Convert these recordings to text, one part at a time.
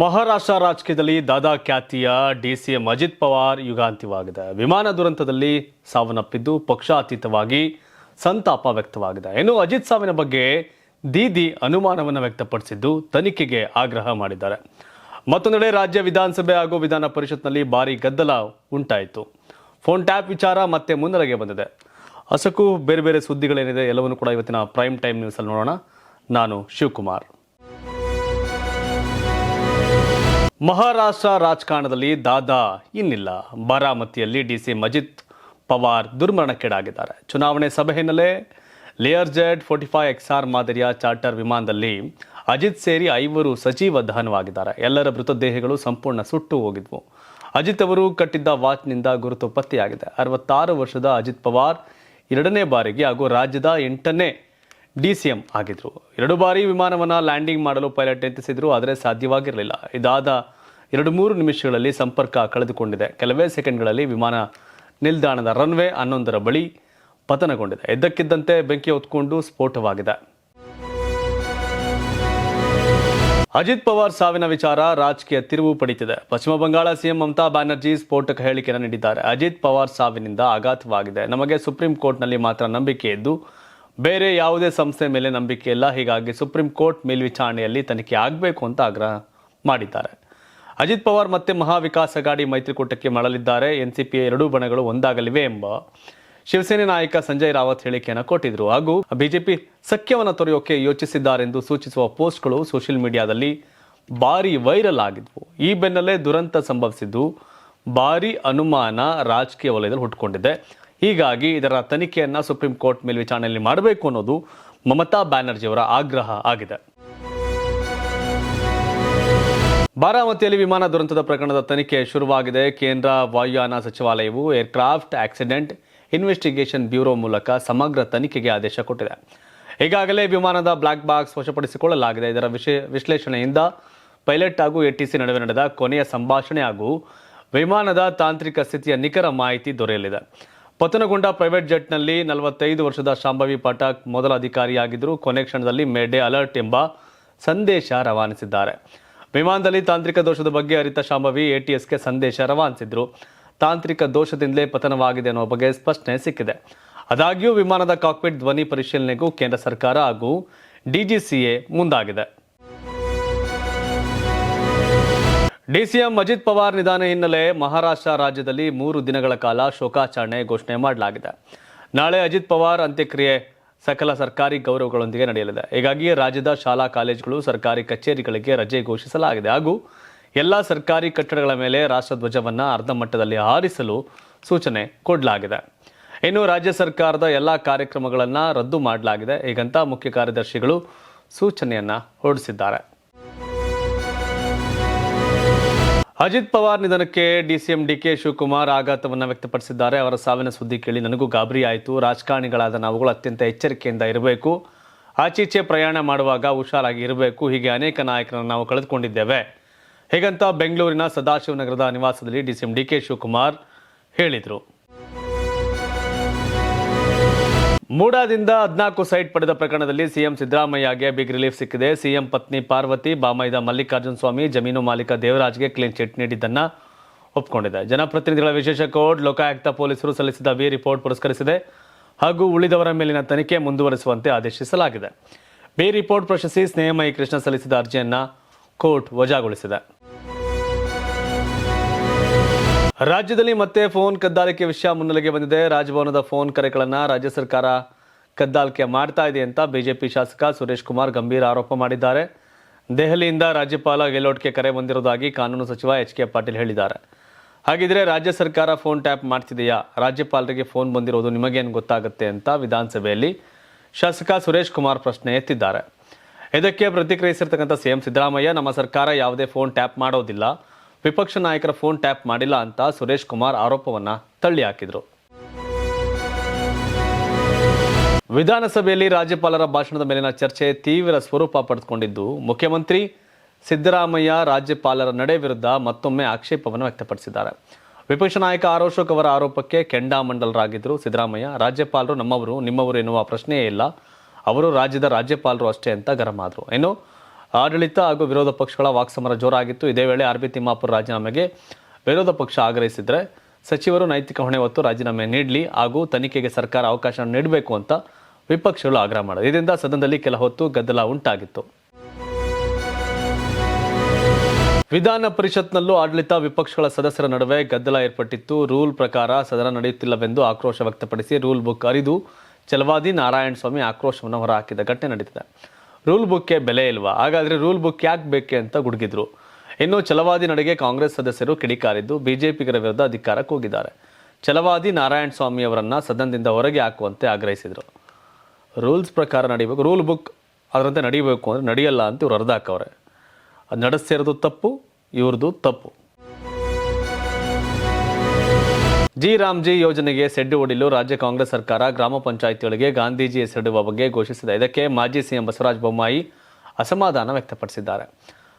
ಮಹಾರಾಷ್ಟ್ರ ರಾಜಕೀಯದಲ್ಲಿ ದಾದಾ ಖ್ಯಾತಿಯ D C M Ajit Pawar ಯುಗಾಂತ್ಯವಾಗಿದೆ. ವಿಮಾನ ದುರಂತದಲ್ಲಿ ಸಾವನ್ನಪ್ಪಿದ್ದು ಪಕ್ಷಾತೀತವಾಗಿ ಸಂತಾಪ ವ್ಯಕ್ತವಾಗಿದೆ. ಇನ್ನು ಅಜಿತ್ ಸಾವಿನ ಬಗ್ಗೆ ದೀದಿ ಅನುಮಾನವನ್ನು ವ್ಯಕ್ತಪಡಿಸಿದ್ದು ತನಿಖೆಗೆ ಆಗ್ರಹ ಮಾಡಿದ್ದಾರೆ. ಮತ್ತೊಂದೆಡೆ ರಾಜ್ಯ ವಿಧಾನಸಭೆ ಹಾಗೂ ವಿಧಾನ ಪರಿಷತ್ನಲ್ಲಿ ಭಾರಿ ಗದ್ದಲ ಉಂಟಾಯಿತು. ಫೋನ್ ಟ್ಯಾಪ್ ವಿಚಾರ ಮತ್ತೆ ಮುನ್ನೆಲೆಗೆ ಬಂದಿದೆ. ಅಸಕು ಬೇರೆ ಬೇರೆ ಸುದ್ದಿಗಳೇನಿದೆ ಎಲ್ಲವನ್ನು ಕೂಡ ಇವತ್ತಿನ ಪ್ರೈಮ್ ಟೈಮ್ ನ್ಯೂಸಲ್ಲಿ ನೋಡೋಣ. ನಾನು ಶಿವಕುಮಾರ್. ಮಹಾರಾಷ್ಟ್ರ ರಾಜಕಾರಣದಲ್ಲಿ ದಾದಾ ಇನ್ನಿಲ್ಲ. ಬಾರಾಮತಿಯಲ್ಲಿ ಡಿ ಸಿ ಮಜಿತ್ ಪವಾರ್ ದುರ್ಮರಣಕ್ಕೀಡಾಗಿದ್ದಾರೆ. ಚುನಾವಣೆ ಸಭೆ ಹಿನ್ನೆಲೆ Learjet forty five XR ಮಾದರಿಯ ಚಾರ್ಟರ್ ವಿಮಾನದಲ್ಲಿ ಅಜಿತ್ ಸೇರಿ ಐವರು ಸಜೀವ ದಹನವಾಗಿದ್ದಾರೆ. ಎಲ್ಲರ ಮೃತದೇಹಗಳು ಸಂಪೂರ್ಣ ಸುಟ್ಟು ಹೋಗಿದ್ವು. ಅಜಿತ್ ಅವರು ಕಟ್ಟಿದ್ದ ವಾಚ್ನಿಂದ ಗುರುತು ಪತ್ತೆಯಾಗಿದೆ. ಅರವತ್ತಾರು ವರ್ಷದ ಅಜಿತ್ ಪವಾರ್ ಎರಡನೇ ಬಾರಿಗೆ ಹಾಗೂ ರಾಜ್ಯದ ಎಂಟನೇ ಡಿಸಿಎಂ ಆಗಿದ್ರು. ಎರಡು ಬಾರಿ ವಿಮಾನವನ್ನು ಲ್ಯಾಂಡಿಂಗ್ ಮಾಡಲು ಪೈಲಟ್ ಯತ್ನಿಸಿದ್ರು, ಆದರೆ ಸಾಧ್ಯವಾಗಿರಲಿಲ್ಲ. ಇದಾದ ಎರಡು ಮೂರು ನಿಮಿಷಗಳಲ್ಲಿ ಸಂಪರ್ಕ ಕಳೆದುಕೊಂಡಿದೆ. ಕೆಲವೇ ಸೆಕೆಂಡ್ಗಳಲ್ಲಿ ವಿಮಾನ ನಿಲ್ದಾಣದ ರನ್ವೇ ಹನ್ನೊಂದರ ಬಳಿ ಪತನಗೊಂಡಿದೆ. ಇದ್ದಕ್ಕಿದ್ದಂತೆ ಬೆಂಕಿ ಹೊತ್ಕೊಂಡು ಸ್ಫೋಟವಾಗಿದೆ. ಅಜಿತ್ ಪವಾರ್ ಸಾವಿನ ವಿಚಾರ ರಾಜಕೀಯ ತಿರುವು ಪಡೆಯುತ್ತಿದೆ ಪಶ್ಚಿಮ ಬಂಗಾಳ ಸಿಎಂ ಮಮತಾ ಬ್ಯಾನರ್ಜಿ ಸ್ಫೋಟಕ ಹೇಳಿಕೆಯನ್ನು ನೀಡಿದ್ದಾರೆ. ಅಜಿತ್ ಪವಾರ್ ಸಾವಿನಿಂದ ಆಘಾತವಾಗಿದೆ. ನಮಗೆ ಸುಪ್ರೀಂ ಕೋರ್ಟ್ನಲ್ಲಿ ಮಾತ್ರ ನಂಬಿಕೆ ಇದ್ದು ಬೇರೆ ಯಾವುದೇ ಸಂಸ್ಥೆ ಮೇಲೆ ನಂಬಿಕೆ ಇಲ್ಲ. ಹೀಗಾಗಿ ಸುಪ್ರೀಂ ಕೋರ್ಟ್ ಮೇಲ್ವಿಚಾರಣೆಯಲ್ಲಿ ತನಿಖೆ ಆಗಬೇಕು ಅಂತ ಆಗ್ರಹ ಮಾಡಿದ್ದಾರೆ. ಅಜಿತ್ ಪವಾರ್ ಮತ್ತೆ ಮಹಾವಿಕಾಸ್ ಗಾಡಿ ಮೈತ್ರಿಕೂಟಕ್ಕೆ ಮರಳಿದ್ದಾರೆ. ಎನ್ಸಿಪಿಯ ಎರಡೂ ಬಣಗಳು ಒಂದಾಗಲಿವೆ ಎಂಬ ಶಿವಸೇನೆ ನಾಯಕ ಸಂಜಯ್ ರಾವತ್ ಹೇಳಿಕೆಯನ್ನು ಕೊಟ್ಟಿದ್ರು. ಹಾಗೂ ಬಿಜೆಪಿ ಸಖ್ಯವನ್ನು ತೊರೆಯೋಕೆ ಯೋಚಿಸಿದ್ದಾರೆಂದು ಸೂಚಿಸುವ ಪೋಸ್ಟ್ಗಳು ಸೋಷಿಯಲ್ ಮೀಡಿಯಾದಲ್ಲಿ ಭಾರಿ ವೈರಲ್ ಆಗಿದ್ವು. ಈ ಬೆನ್ನಲ್ಲೇ ದುರಂತ ಸಂಭವಿಸಿದ್ದು ಭಾರಿ ಅನುಮಾನ ರಾಜಕೀಯ ವಲಯದಲ್ಲಿ ಹುಟ್ಟುಕೊಂಡಿದೆ ಹೀಗಾಗಿ ಇದರ ತನಿಖೆಯನ್ನು ಸುಪ್ರೀಂ ಕೋರ್ಟ್ ಮೇಲ್ವಿಚಾರಣೆಯಲ್ಲಿ ಮಾಡಬೇಕು ಅನ್ನೋದು ಮಮತಾ ಬ್ಯಾನರ್ಜಿಯವರ ಆಗ್ರಹ ಆಗಿದೆ. ಬಾರಾಮತಿಯಲ್ಲಿ ವಿಮಾನ ದುರಂತದ ಪ್ರಕರಣದ ತನಿಖೆ ಶುರುವಾಗಿದೆ. ಕೇಂದ್ರ ವಾಯುಯಾನ ಸಚಿವಾಲಯವು ಏರ್ಕ್ರಾಫ್ಟ್ ಆಕ್ಸಿಡೆಂಟ್ ಇನ್ವೆಸ್ಟಿಗೇಷನ್ ಬ್ಯೂರೋ ಮೂಲಕ ಸಮಗ್ರ ತನಿಖೆಗೆ ಆದೇಶ ಕೊಟ್ಟಿದೆ. ಈಗಾಗಲೇ ವಿಮಾನದ ಬ್ಲಾಕ್ ಬಾಕ್ಸ್ ವಶಪಡಿಸಿಕೊಳ್ಳಲಾಗಿದೆ. ಇದರ ವಿಷಯ ವಿಶ್ಲೇಷಣೆಯಿಂದ ಪೈಲಟ್ ಹಾಗೂ ಎಟಿಸಿ ನಡುವೆ ನಡೆದ ಕೊನೆಯ ಸಂಭಾಷಣೆ ಹಾಗೂ ವಿಮಾನದ ತಾಂತ್ರಿಕ ಸ್ಥಿತಿಯ ನಿಖರ ಮಾಹಿತಿ ದೊರೆಯಲಿದೆ. ಪತನಗೊಂಡ ಪ್ರೈವೇಟ್ ಜೆಟ್ನಲ್ಲಿ ನಲವತ್ತೈದು ವರ್ಷದ ಶಾಂಭವಿ ಪಾಠಕ್ ಮೊದಲ ಅಧಿಕಾರಿಯಾಗಿದ್ದರು. ಕೊನೆ ಕ್ಷಣದಲ್ಲಿ ಮೇಡೆ ಅಲರ್ಟ್ ಎಂಬ ಸಂದೇಶ ರವಾನಿಸಿದ್ದಾರೆ. ವಿಮಾನದಲ್ಲಿ ತಾಂತ್ರಿಕ ದೋಷದ ಬಗ್ಗೆ ಅರಿತ ಶಾಂಭವಿ ಎಟಿಎಸ್ಗೆ ಸಂದೇಶ ರವಾನಿಸಿದ್ರು. ತಾಂತ್ರಿಕ ದೋಷದಿಂದಲೇ ಪತನವಾಗಿದೆ ಅನ್ನೋ ಬಗ್ಗೆ ಸ್ಪಷ್ಟನೆ ಸಿಕ್ಕಿದೆ. ಆದಾಗ್ಯೂ ವಿಮಾನದ ಕಾಕ್ಪಿಟ್ ಧ್ವನಿ ಪರಿಶೀಲನೆಗೂ ಕೇಂದ್ರ ಸರ್ಕಾರ ಹಾಗೂ ಡಿಜಿಸಿಎ ಮುಂದಾಗಿದೆ. ಡಿಸಿಎಂ ಅಜಿತ್ ಪವಾರ್ ನಿಧನ ಹಿನ್ನೆಲೆ ಮಹಾರಾಷ್ಟ್ರ ರಾಜ್ಯದಲ್ಲಿ ಮೂರು ದಿನಗಳ ಕಾಲ ಶೋಕಾಚರಣೆ ಘೋಷಣೆ ಮಾಡಲಾಗಿದೆ. ನಾಳೆ ಅಜಿತ್ ಪವಾರ್ ಅಂತ್ಯಕ್ರಿಯೆ ಸಕಲ ಸರ್ಕಾರಿ ಗೌರವಗಳೊಂದಿಗೆ ನಡೆಯಲಿದೆ. ಹೀಗಾಗಿ ರಾಜ್ಯದ ಶಾಲಾ ಕಾಲೇಜುಗಳು ಸರ್ಕಾರಿ ಕಚೇರಿಗಳಿಗೆ ರಜೆ ಘೋಷಿಸಲಾಗಿದೆ. ಹಾಗೂ ಎಲ್ಲ ಸರ್ಕಾರಿ ಕಟ್ಟಡಗಳ ಮೇಲೆ ರಾಷ್ಟ್ರಧ್ವಜವನ್ನು ಅರ್ಧ ಮಟ್ಟದಲ್ಲಿ ಹಾರಿಸಲು ಸೂಚನೆ ಕೊಡಲಾಗಿದೆ. ಇನ್ನು ರಾಜ್ಯ ಸರ್ಕಾರದ ಎಲ್ಲ ಕಾರ್ಯಕ್ರಮಗಳನ್ನು ರದ್ದು ಮಾಡಲಾಗಿದೆ. ಹೀಗಂತ ಮುಖ್ಯ ಕಾರ್ಯದರ್ಶಿಗಳು ಸೂಚನೆಯನ್ನು ಹೊರಡಿಸಿದ್ದಾರೆ. ಅಜಿತ್ ಪವಾರ್ ನಿಧನಕ್ಕೆ ಡಿಸಿಎಂ ಡಿಕೆ ಶಿವಕುಮಾರ್ ಆಘಾತವನ್ನು ವ್ಯಕ್ತಪಡಿಸಿದ್ದಾರೆ. ಅವರ ಸಾವಿನ ಸುದ್ದಿ ಕೇಳಿ ನನಗೂ ಗಾಬರಿ ಆಯಿತು. ರಾಜಕಾರಣಿಗಳಾದ ನಾವುಗಳು ಅತ್ಯಂತ ಎಚ್ಚರಿಕೆಯಿಂದ ಇರಬೇಕು. ಆಚೀಚೆ ಪ್ರಯಾಣ ಮಾಡುವಾಗ ಹುಷಾರಾಗಿ ಇರಬೇಕು. ಹೀಗೆ ಅನೇಕ ನಾಯಕರನ್ನು ನಾವು ಕಳೆದುಕೊಂಡಿದ್ದೇವೆ. ಹೀಗಂತ ಬೆಂಗಳೂರಿನ ಸದಾಶಿವನಗರದ ನಿವಾಸದಲ್ಲಿ ಡಿಸಿಎಂ ಡಿಕೆ ಶಿವಕುಮಾರ್ ಹೇಳಿದರು. ಮೂಡಾದಿಂದ ಹದಿನಾಲ್ಕು ಸೈಟ್ ಪಡೆದ ಪ್ರಕರಣದಲ್ಲಿ ಸಿಎಂ ಸಿದ್ದರಾಮಯ್ಯಗೆ ಬಿಗ್ ರಿಲೀಫ್ ಸಿಕ್ಕಿದೆ. ಸಿಎಂ ಪತ್ನಿ ಪಾರ್ವತಿ, ಬಾಮೈದ ಮಲ್ಲಿಕಾರ್ಜುನ ಸ್ವಾಮಿ, ಜಮೀನು ಮಾಲೀಕ ದೇವರಾಜ್ಗೆ ಕ್ಲೀನ್ ಚಿಟ್ ನೀಡಿದ್ದನ್ನು ಒಪ್ಪಿಕೊಂಡಿದೆ ಜನಪ್ರತಿನಿಧಿಗಳ ವಿಶೇಷ ಕೋರ್ಟ್ ಲೋಕಾಯುಕ್ತ ಪೊಲೀಸರು ಸಲ್ಲಿಸಿದ ವಿ ರಿಪೋರ್ಟ್ ಪುರಸ್ಕರಿಸಿದೆ. ಹಾಗೂ ಉಳಿದವರ ಮೇಲಿನ ತನಿಖೆ ಮುಂದುವರಿಸುವಂತೆ ಆದೇಶಿಸಲಾಗಿದೆ. ಬಿ ರಿಪೋರ್ಟ್ ಪ್ರಶ್ನಿಸಿ ಸ್ನೇಹಮಯಿ ಕೃಷ್ಣ ಸಲ್ಲಿಸಿದ ಅರ್ಜಿಯನ್ನು ಕೋರ್ಟ್ ವಜಾಗೊಳಿಸಿದೆ. ರಾಜ್ಯದಲ್ಲಿ ಮತ್ತೆ ಫೋನ್ ಕದ್ದಾಲಿಕೆ ವಿಷಯ ಮುನ್ನೆಲೆಗೆ ಬಂದಿದೆ. ರಾಜಭವನದ ಫೋನ್ ಕರೆಗಳನ್ನು ರಾಜ್ಯ ಸರ್ಕಾರ ಕದ್ದಾಲಿಕೆ ಮಾಡ್ತಾ ಇದೆ ಅಂತ ಬಿಜೆಪಿ ಶಾಸಕ ಸುರೇಶ್ ಕುಮಾರ್ ಗಂಭೀರ ಆರೋಪ ಮಾಡಿದ್ದಾರೆ. ದೆಹಲಿಯಿಂದ ರಾಜ್ಯಪಾಲ ಗೆಹ್ಲೋಟ್ಗೆ ಕರೆ ಬಂದಿರುವುದಾಗಿ ಕಾನೂನು ಸಚಿವ ಎಚ್ ಕೆ ಪಾಟೀಲ್ ಹೇಳಿದ್ದಾರೆ. ಹಾಗಿದ್ರೆ ರಾಜ್ಯ ಸರ್ಕಾರ ಫೋನ್ ಟ್ಯಾಪ್ ಮಾಡ್ತಿದೆಯಾ? ರಾಜ್ಯಪಾಲರಿಗೆ ಫೋನ್ ಬಂದಿರೋದು ನಿಮಗೇನು ಗೊತ್ತಾಗುತ್ತೆ ಅಂತ ವಿಧಾನಸಭೆಯಲ್ಲಿ ಶಾಸಕ ಸುರೇಶ್ ಕುಮಾರ್ ಪ್ರಶ್ನೆ ಎತ್ತಿದ್ದಾರೆ. ಇದಕ್ಕೆ ಪ್ರತಿಕ್ರಿಯಿಸಿರ್ತಕ್ಕಂಥ ಸಿಎಂ ಸಿದ್ದರಾಮಯ್ಯ, ನಮ್ಮ ಸರ್ಕಾರ ಯಾವುದೇ ಫೋನ್ ಟ್ಯಾಪ್ ಮಾಡೋದಿಲ್ಲ. ವಿಪಕ್ಷ ನಾಯಕರ ಫೋನ್ ಟ್ಯಾಪ್ ಮಾಡಿಲ್ಲ ಅಂತ ಸುರೇಶ್ ಕುಮಾರ್ ಆರೋಪವನ್ನ ತಳ್ಳಿ ಹಾಕಿದ್ರು ವಿಧಾನಸಭೆಯಲ್ಲಿ ರಾಜ್ಯಪಾಲರ ಭಾಷಣದ ಮೇಲಿನ ಚರ್ಚೆ ತೀವ್ರ ಸ್ವರೂಪ ಪಡೆದುಕೊಂಡಿದ್ದು, ಮುಖ್ಯಮಂತ್ರಿ ಸಿದ್ದರಾಮಯ್ಯ ರಾಜ್ಯಪಾಲರ ನಡೆ ವಿರುದ್ಧ ಮತ್ತೊಮ್ಮೆ ಆಕ್ಷೇಪವನ್ನು ವ್ಯಕ್ತಪಡಿಸಿದ್ದಾರೆ. ವಿಪಕ್ಷ ನಾಯಕ ಆರೋಶೋಕ್ ಅವರ ಆರೋಪಕ್ಕೆ ಕೆಂಡಾಮಂಡಲರಾಗಿದ್ದರು ಸಿದ್ದರಾಮಯ್ಯ. ರಾಜ್ಯಪಾಲರು ನಮ್ಮವರು, ನಿಮ್ಮವರು ಎನ್ನುವ ಪ್ರಶ್ನೆಯೇ ಇಲ್ಲ. ಅವರು ರಾಜ್ಯದ ರಾಜ್ಯಪಾಲರು ಅಷ್ಟೇ ಅಂತ ಗರಂ ಆದರು. ಇನ್ನು ಆಡಳಿತ ಹಾಗೂ ವಿರೋಧ ಪಕ್ಷಗಳ ವಾಕ್ಸಮರ ಜೋರಾಗಿತ್ತು. ಇದೇ ವೇಳೆ ಆರ್ ಬಿ ತಿಮ್ಮಾಪುರ ರಾಜೀನಾಮೆಗೆ ವಿರೋಧ ಪಕ್ಷ ಆಗ್ರಹಿಸಿದರೆ ಸಚಿವರು ನೈತಿಕ ಹೊಣೆ ಹೊತ್ತು ರಾಜೀನಾಮೆ ನೀಡಲಿ ಹಾಗೂ ತನಿಖೆಗೆ ಸರ್ಕಾರ ಅವಕಾಶ ನೀಡಬೇಕು ಅಂತ ವಿಪಕ್ಷಗಳು ಆಗ್ರಹ ಮಾಡಿದೆ ಇದರಿಂದ ಸದನದಲ್ಲಿ ಕೆಲ ಹೊತ್ತು ಗದ್ದಲ ಉಂಟಾಗಿತ್ತು. ವಿಧಾನ ಪರಿಷತ್ನಲ್ಲೂ ಆಡಳಿತ ವಿಪಕ್ಷಗಳ ಸದಸ್ಯರ ನಡುವೆ ಗದ್ದಲ ಏರ್ಪಟ್ಟಿತ್ತು. ರೂಲ್ ಪ್ರಕಾರ ಸದನ ನಡೆಯುತ್ತಿಲ್ಲವೆಂದು ಆಕ್ರೋಶ ವ್ಯಕ್ತಪಡಿಸಿ ರೂಲ್ ಬುಕ್ ಅರಿದು ಚಲವಾದಿ ನಾರಾಯಣ ಸ್ವಾಮಿ ಆಕ್ರೋಶವನ್ನು ಹೊರಹಾಕಿದ ಘಟನೆ ನಡೆದಿದೆ ರೂಲ್ ಬುಕ್ಗೆ ಬೆಲೆ ಇಲ್ವಾ? ಹಾಗಾದರೆ ರೂಲ್ ಬುಕ್ ಯಾಕೆ ಬೇಕೆ ಅಂತ ಗುಡುಗಿದ್ರು ಇನ್ನು ಛಲವಾದಿ ನಡೆಗೆ ಕಾಂಗ್ರೆಸ್ ಸದಸ್ಯರು ಕಿಡಿಕಾರಿದ್ದು, ಬಿಜೆಪಿಗರ ವಿರುದ್ಧ ಅಧಿಕಾರಕ್ಕೆ ಹೋಗಿದ್ದಾರೆ. ಛಲವಾದಿ ನಾರಾಯಣ ಸ್ವಾಮಿ ಅವರನ್ನು ಸದನದಿಂದ ಹೊರಗೆ ಹಾಕುವಂತೆ ಆಗ್ರಹಿಸಿದರು. ರೂಲ್ಸ್ ಪ್ರಕಾರ ನಡೀಬೇಕು ರೂಲ್ ಬುಕ್ ಅದರಂತೆ ನಡೀಬೇಕು ಅಂದರೆ ನಡೆಯಲ್ಲ ಅಂತ ಇವ್ರು ಅರ್ಧ ಹಾಕವ್ರೆ. ಅದು ನಡೆಸಿರೋದು ತಪ್ಪು ಇವ್ರದ್ದು ತಪ್ಪು. ಜಿ ರಾಮ್ಜಿ ಯೋಜನೆಗೆ ಸೆಡ್ಡು ಹೊಡಿಲು ರಾಜ್ಯ ಕಾಂಗ್ರೆಸ್ ಸರ್ಕಾರ ಗ್ರಾಮ ಪಂಚಾಯಿತಿಗಳಿಗೆ ಗಾಂಧೀಜಿ ಹೆಸರಿಡುವ ಬಗ್ಗೆ ಘೋಷಿಸಿದೆ. ಇದಕ್ಕೆ ಮಾಜಿ ಸಿಎಂ ಬಸವರಾಜ ಬೊಮ್ಮಾಯಿ ಅಸಮಾಧಾನ ವ್ಯಕ್ತಪಡಿಸಿದ್ದಾರೆ.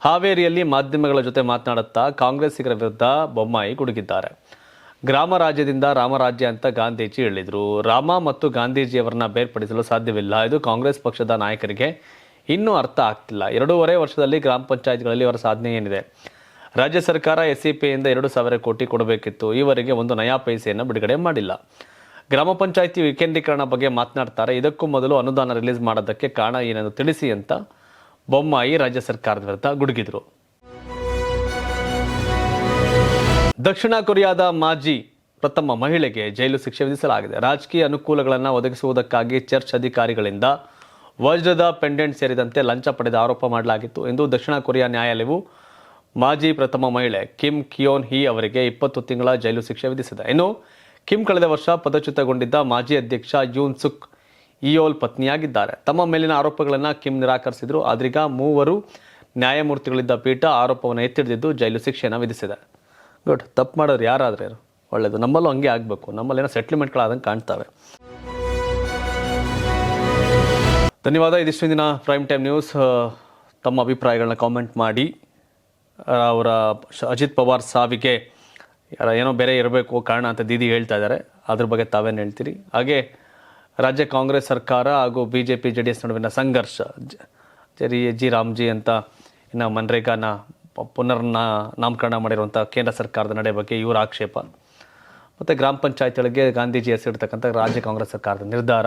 ಹಾವೇರಿಯಲ್ಲಿ ಮಾಧ್ಯಮಗಳ ಜೊತೆ ಮಾತನಾಡುತ್ತಾ ಕಾಂಗ್ರೆಸ್ಸಿಗರ ವಿರುದ್ಧ ಬೊಮ್ಮಾಯಿ ಗುಡುಗಿದ್ದಾರೆ. ಗ್ರಾಮ ರಾಜ್ಯದಿಂದ ರಾಮರಾಜ್ಯ ಅಂತ ಗಾಂಧೀಜಿ ಹೇಳಿದರು. ರಾಮ ಮತ್ತು ಗಾಂಧೀಜಿಯವರನ್ನ ಬೇರ್ಪಡಿಸಲು ಸಾಧ್ಯವಿಲ್ಲ. ಇದು ಕಾಂಗ್ರೆಸ್ ಪಕ್ಷದ ನಾಯಕರಿಗೆ ಇನ್ನೂ ಅರ್ಥ ಆಗ್ತಿಲ್ಲ. ಎರಡೂವರೆ ವರ್ಷದಲ್ಲಿ ಗ್ರಾಮ ಪಂಚಾಯತ್ಗಳಲ್ಲಿ ಅವರ ಸಾಧನೆ ಏನಿದೆ? ರಾಜ್ಯ ಸರ್ಕಾರ ಎಸ್ ಸಿ ಪಿಯಿಂದ ಎರಡು ಸಾವಿರ ಕೋಟಿ ಕೊಡಬೇಕಿತ್ತು. ಈವರೆಗೆ ಒಂದು ನಯಾ ಪೈಸೆಯನ್ನು ಬಿಡುಗಡೆ ಮಾಡಿಲ್ಲ. ಗ್ರಾಮ ಪಂಚಾಯಿತಿ ವಿಕೇಂದ್ರೀಕರಣ ಬಗ್ಗೆ ಮಾತನಾಡ್ತಾರೆ. ಇದಕ್ಕೂ ಮೊದಲು ಅನುದಾನ ರಿಲೀಸ್ ಮಾಡೋದಕ್ಕೆ ಕಾರಣ ಏನೆಂದು ತಿಳಿಸಿ ಅಂತ ಬೊಮ್ಮಾಯಿ ರಾಜ್ಯ ಸರ್ಕಾರದ ವಿರುದ್ಧ ಗುಡುಗಿದ್ರು. ದಕ್ಷಿಣ ಕೊರಿಯಾದ ಮಾಜಿ ಪ್ರಥಮ ಮಹಿಳೆಗೆ ಜೈಲು ಶಿಕ್ಷೆ ವಿಧಿಸಲಾಗಿದೆ. ರಾಜಕೀಯ ಅನುಕೂಲಗಳನ್ನು ಒದಗಿಸುವುದಕ್ಕಾಗಿ ಚರ್ಚ್ ಅಧಿಕಾರಿಗಳಿಂದ ವಜ್ರದ ಪೆಂಡೆಂಟ್ ಸೇರಿದಂತೆ ಲಂಚ ಪಡೆದ ಆರೋಪ ಮಾಡಲಾಗಿತ್ತು. ಎಂದು ದಕ್ಷಿಣ ಕೊರಿಯಾ ನ್ಯಾಯಾಲಯವು ಮಾಜಿ ಪ್ರಥಮ ಮಹಿಳೆ ಕಿಮ್ ಕಿಯೋನ್ ಹಿ ಅವರಿಗೆ ಇಪ್ಪತ್ತು ತಿಂಗಳ ಜೈಲು ಶಿಕ್ಷೆ ವಿಧಿಸಿದೆ. ಇನ್ನು ಕಿಮ್ ಕಳೆದ ವರ್ಷ ಪದಚ್ಯುತಗೊಂಡಿದ್ದ ಮಾಜಿ ಅಧ್ಯಕ್ಷ ಯೂನ್ ಸುಕ್ ಇಯೋಲ್ ಪತ್ನಿಯಾಗಿದ್ದಾರೆ. ತಮ್ಮ ಮೇಲಿನ ಆರೋಪಗಳನ್ನು ಕಿಮ್ ನಿರಾಕರಿಸಿದ್ರು. ಆದ್ರೀಗ ಮೂವರು ನ್ಯಾಯಮೂರ್ತಿಗಳಿದ್ದ ಪೀಠ ಆರೋಪವನ್ನು ಎತ್ತಿಡಿದಿದ್ದು ಜೈಲು ಶಿಕ್ಷೆಯನ್ನು ವಿಧಿಸಿದೆ. ಗುಡ್. ತಪ್ಪು ಮಾಡೋರು ಯಾರಾದ್ರೆ ಒಳ್ಳೇದು. ನಮ್ಮಲ್ಲೂ ಹಂಗೆ ಆಗಬೇಕು. ನಮ್ಮಲ್ಲಿ ಏನೋ ಸೆಟ್ಲ್ಮೆಂಟ್ಗಳಾದಂಗೆ ಕಾಣ್ತವೆ. ಧನ್ಯವಾದ. ಇದಿಷ್ಟು ದಿನ ಪ್ರೈಮ್ ಟೈಮ್ ನ್ಯೂಸ್. ತಮ್ಮ ಅಭಿಪ್ರಾಯಗಳನ್ನ ಕಾಮೆಂಟ್ ಮಾಡಿ. ಅವರ ಅಜಿತ್ ಪವಾರ್ ಸಾವಿಗೆ ಏನೋ ಬೇರೆ ಇರಬೇಕು ಕಾರಣ ಅಂತ ದೀದಿ ಹೇಳ್ತಾ ಇದ್ದಾರೆ. ಅದ್ರ ಬಗ್ಗೆ ತಾವೇನು ಹೇಳ್ತೀರಿ? ಹಾಗೆ ರಾಜ್ಯ ಕಾಂಗ್ರೆಸ್ ಸರ್ಕಾರ ಹಾಗೂ B J P J D S ನಡುವಿನ ಸಂಘರ್ಷ ಜರಿ ಜಿ ರಾಮ್ಜಿ ಅಂತ ಇನ್ನು ಮನ್ರೇಗಾನ ಪ- ಪುನರ್ನ ನಾಮಕರಣ ಮಾಡಿರುವಂಥ ಕೇಂದ್ರ ಸರ್ಕಾರದ ನಡೆ ಬಗ್ಗೆ ಇವರ ಆಕ್ಷೇಪ. ಮತ್ತು ಗ್ರಾಮ ಪಂಚಾಯತ್ಗಳಿಗೆ ಗಾಂಧೀಜಿ ಹೆಸರಿಡ್ತಕ್ಕಂಥ ರಾಜ್ಯ ಕಾಂಗ್ರೆಸ್ ಸರ್ಕಾರದ ನಿರ್ಧಾರ.